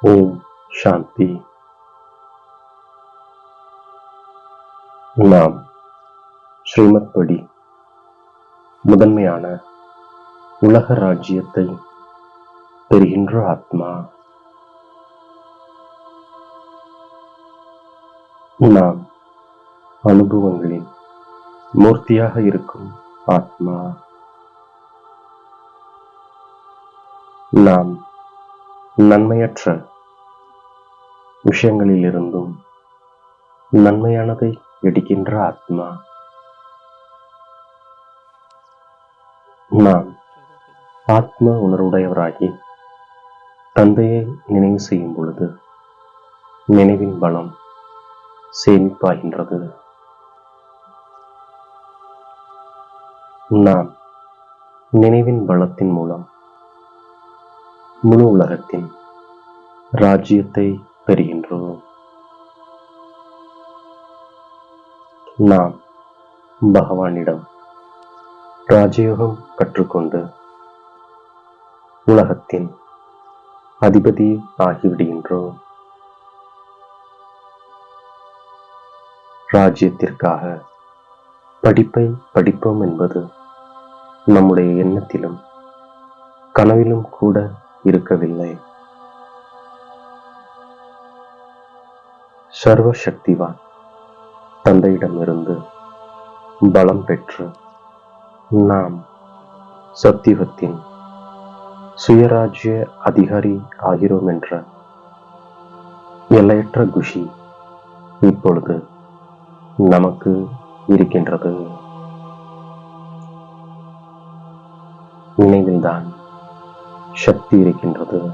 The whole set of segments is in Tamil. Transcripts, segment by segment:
ஓம் சாந்தி. நாம் ஸ்ரீமத் படி முதன்மையான உலக ராஜ்யத்தை பெறுகின்ற ஆத்மா. நாம் அனுபவங்களின் மூர்த்தியாக இருக்கும் ஆத்மா. நாம் நன்மையற்ற விஷயங்களிலிருந்தும் நன்மையானதை எடுக்கின்ற ஆத்மா நாம் ஆத்ம உணர்வுடையவராகி தந்தையை நினைவு செய்யும் பொழுது நினைவின் பலம் சேமிப்பாகின்றது. நாம் நினைவின் பலத்தின் மூலம் முழு உலகத்தின் ராஜ்யத்தை பெறுகின்றோம். நாம் பகவானிடம் ராஜயோகம் கற்றுக்கொண்டு உலகத்தின் அதிபதி ஆகிவிடுகின்றோம். ராஜ்யத்திற்காக படிப்பை படிப்போம் என்பது நம்முடைய எண்ணத்திலும் கனவிலும் கூட இருக்கவில்லை. சர்வ சக்திவான் தந்தையிடமிருந்து பலம் பெற்று நாம் சத்தியத்தின் சுயராஜ்ய அதிகாரி ஆகிறோம் என்ற எல்லையற்ற குஷி இப்பொழுது நமக்கு இருக்கின்றது. நினைவில்தான் சக்தி இருக்கின்றது.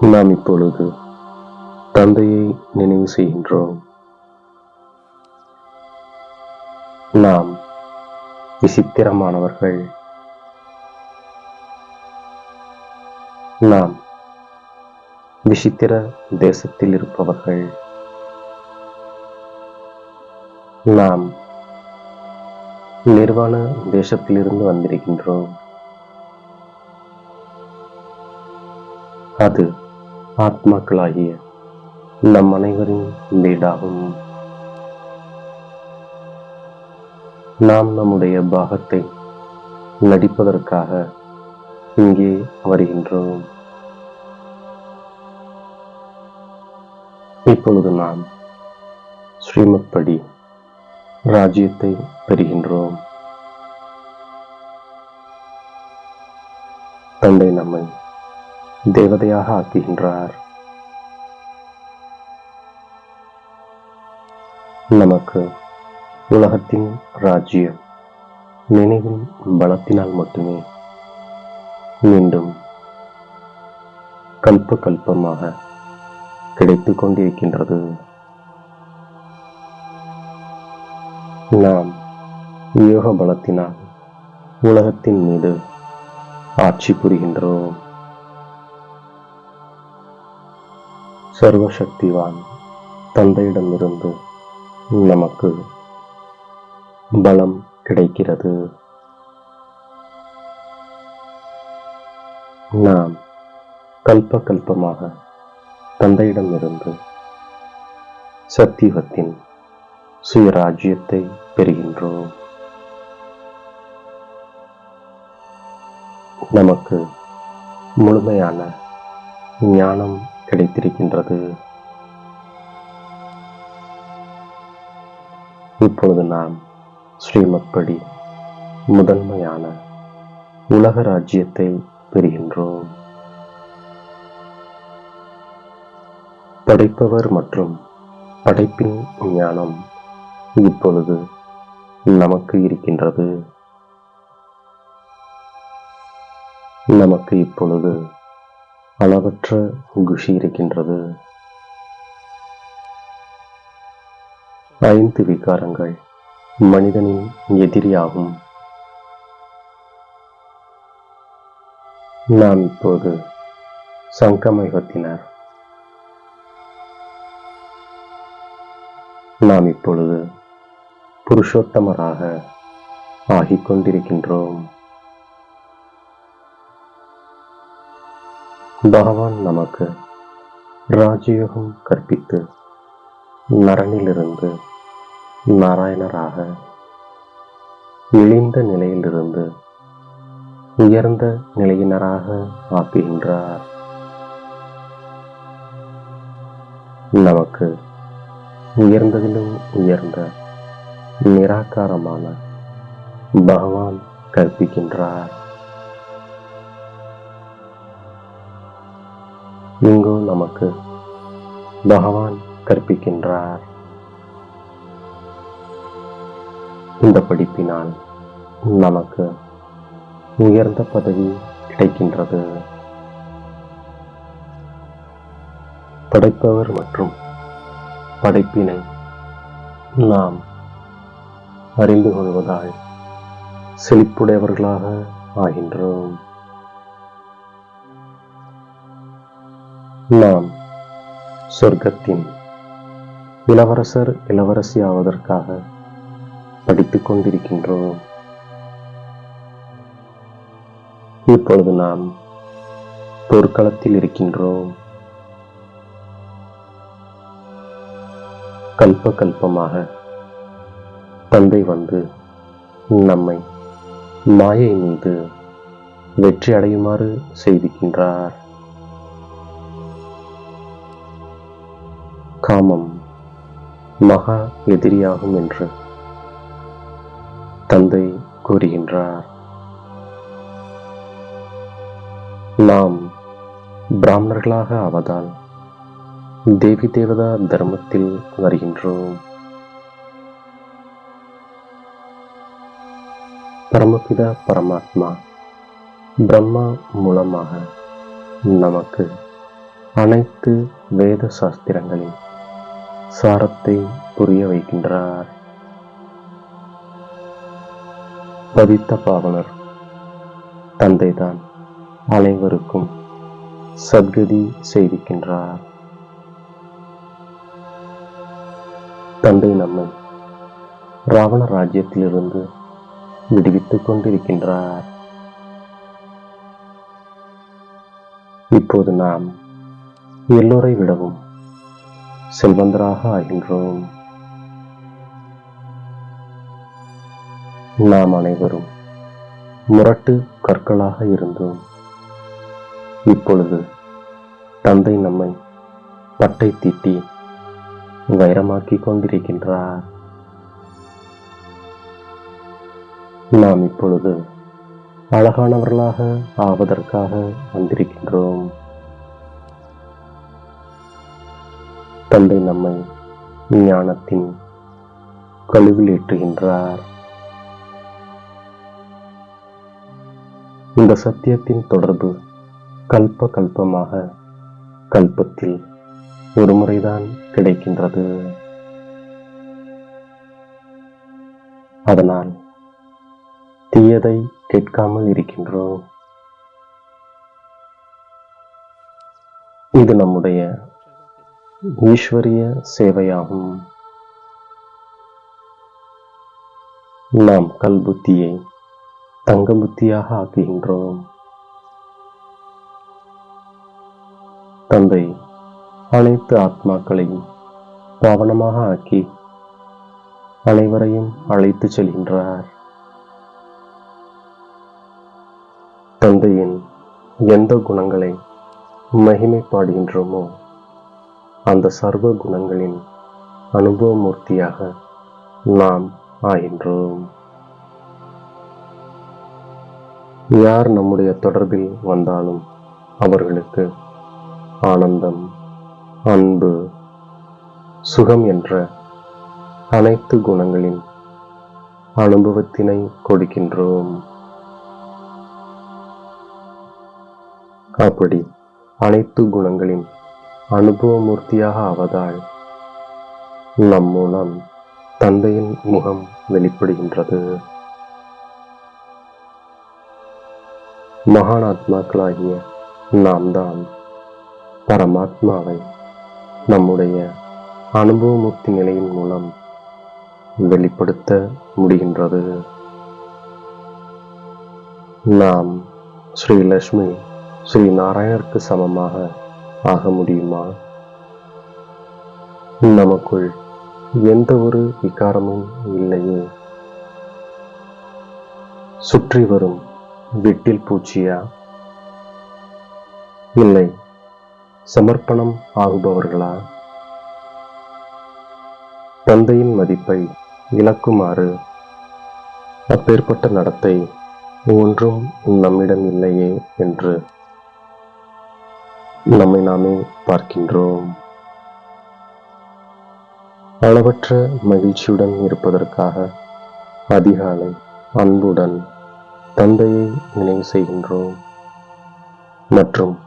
நாம் இப்பொழுது தந்தையை நினைவு செய்கின்றோம். நாம் விசித்திரமானவர்கள். நாம் விசித்திர தேசத்தில் இருப்பவர்கள். நாம் நிர்வாண தேசத்திலிருந்து வந்திருக்கின்றோம். அது ஆத்மாக்களாகிய நம் அனைவரின் வீடாகும். நாம் நம்முடைய பாகத்தை நடிப்பதற்காக இங்கே வருகின்றோம். இப்பொழுது நாம் ஸ்ரீமத் படி ராஜ்யத்தை பெறுகின்றோம். தந்தை நம்மை தேவதையாக ஆக்குகின்றார். நமக்கு உலகத்தின் ராஜ்யம் நினைவின் பலத்தினால் மட்டுமே மீண்டும் கல்ப கல்பமாக கிடைத்துக் கொண்டிருக்கின்றது. நாம் யோக பலத்தினால் உலகத்தின் மீது ஆட்சி புரிகின்றோம். சர்வசக்திவான் தந்தையிடமிருந்து நமக்கு பலம் கிடைக்கிறது. நாம் கல்ப கல்பமாக தந்தையிடமிருந்து சத்தியுகத்தின் சுயராஜ்யத்தை பெறுகின்றோம். நமக்கு முழுமையான ஞானம் கிடைத்திருக்கின்றது. இப்பொழுது நாம் ஸ்ரீமத்படி முதன்மையான உலக ராஜ்யத்தை பெறுகின்றோம். படைப்பவர் மற்றும் படைப்பின் ஞானம் இப்பொழுது நமக்கு இருக்கின்றது. நமக்கு இப்பொழுது அளவற்ற குஷி இருக்கின்றது. ஐந்து விகாரங்கள் மனிதனின் எதிரியாகும். நாம் இப்போது சங்கமயுகத்தினர். நாம் இப்பொழுது புருஷோத்தமராக ஆகிக் கொண்டிருக்கின்றோம் பகவான் நமக்கு ராஜயோகம் கற்பித்து நரனிலிருந்து நாராயணராக இழிந்த நிலையிலிருந்து உயர்ந்த நிலையினராக ஆக்குகின்றார். நமக்கு உயர்ந்ததிலும் உயர்ந்த நிராகாரமான பகவான் கற்பிக்கின்றார். இங்கோ நமக்கு பகவான் கற்பிக்கின்றார். இந்த படிப்பினால் நமக்கு உயர்ந்த பதவி கிடைக்கின்றது. படைப்பவர் மற்றும் படைப்பினை நாம் அறிந்து கொள்வதால் செழிப்புடையவர்களாக ஆகின்றோம். நாம் சொர்க்கத்தின் இளவரசர் இளவரசி ஆவதற்காக படித்துக் கொண்டிருக்கின்றோம். இப்பொழுது நாம் போர்க்களத்தில் இருக்கின்றோம். கல்ப கல்பமாக தந்தை வந்து நம்மை மாயை மீது வெற்றி அடையுமாறு செய்திருக்கின்றார் காமம் மகா எதிரியாகும் என்று தந்தை கூறுகின்றார். நாம் பிராமணர்களாக ஆவதால் தேவி தேவதா தர்மத்தில் வருகின்றோம். பரமபிதா பரமாத்மா பிரம்மா மூலமாக நமக்கு அனைத்து வேத சாஸ்திரங்களின் சாரத்தை புரிய வைக்கின்றார். பதித்த பாவனர் தந்தைதான் அனைவருக்கும் சத்கதி செய்திருக்கின்றார் தந்தை நம்மை ராவண ராஜ்யத்திலிருந்து விடுவித்துக் கொண்டிருக்கின்றார் இப்போது நாம் எல்லோரை விடவும் செல்வந்தராக ஆகின்றோம். நாம் அனைவரும் முரட்டு கற்களாக இருந்தோம். இப்பொழுது தந்தை நம்மை பட்டை தீட்டி வைரமாக்கி கொண்டிருக்கின்றார். நாம் இப்பொழுது அழகானவர்களாக ஆவதற்காக வந்திருக்கின்றோம். தந்தை நம்மை ஞானத்தின் கழிவில் ஏற்றுகின்றார். இந்த சத்தியத்தின் தொடர்பு கல்ப கல்பமாக கல்பத்தில் ஒரு முறைதான் கிடைக்கின்றது. அதனால் தீயதை கேட்காமல் இருக்கின்றோம். இது நம்முடைய ஈஸ்வரிய சேவையாகும். நாம் கல்புத்தியை தங்க புத்தியாக ஆக்குகின்றோம். தந்தை அனைத்து ஆத்மாக்களையும் பாவனமாக ஆக்கி அனைவரையும் அழைத்துச் செல்கின்றார். தந்தையின் எந்த குணங்களை மகிமைப்பாடுகின்றோமோ அந்த சர்வ குணங்களின் அனுபவமூர்த்தியாக நாம் ஆகின்றோம். யார் நம்முடைய தொடர்பில் வந்தாலும் அவர்களுக்கு ஆனந்தம் அன்பு சுகம் என்ற அனைத்து குணங்களின் அனுபவத்தினை கொடுக்கின்றோம். அப்படி அனைத்து குணங்களின் அனுபவமூர்த்தியாக ஆவதால் நம் மூலம் தந்தையின் முகம் வெளிப்படுகின்றது. மகானாத்மாக்களாகிய நாம் தான் பரமாத்மாவை நம்முடைய அனுபவமூர்த்தி நிலையின் மூலம் வெளிப்படுத்த முடிகின்றது. நாம் ஸ்ரீலக்ஷ்மி ஸ்ரீ நாராயணருக்கு சமமாக ஆக முடியுமா? நமக்குள் எந்த ஒரு விகாரமும் இல்லையே. சுற்றி வரும் விட்டில் பூச்சியா? இல்லை. சமர்ப்பணம் ஆகுபவர்களா? தந்தையின் மதிப்பை இழக்குமாறு அப்பேற்பட்ட நடத்தை ஒன்றும் நம்மிடம் இல்லையே என்று நம்மை நாமே பார்க்கின்றோம். அளவற்ற மகிழ்ச்சியுடன் இருப்பதற்காக அதிகாலை அன்புடன் தந்தையை நினைவு செய்கின்றோம் மற்றும்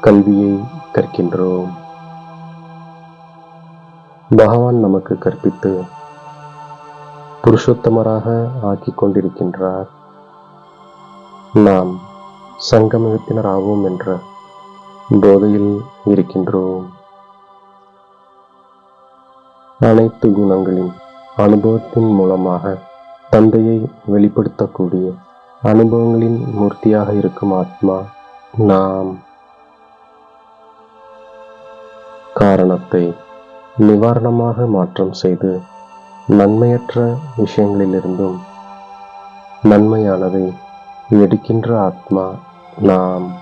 கல்வியை கற்கின்றோம். பகவான் நமக்கு கற்பித்து புருஷோத்தமராக ஆக்கிக் கொண்டிருக்கின்றார். நாம் சங்கமத்தினர் ஆவோம் என்ற போதையில் இருக்கின்றோம். அனைத்து குணங்களின் அனுபவத்தின் மூலமாக தந்தையை வெளிப்படுத்தக்கூடிய அனுபவங்களின் மூர்த்தியாக இருக்கும் ஆத்மா நாம். காரணத்தை நிவாரணமாக மாற்றம் செய்து நன்மையற்ற விஷயங்களிலிருந்தும் நன்மையானதை எடுக்கின்ற ஆத்மா நாம்.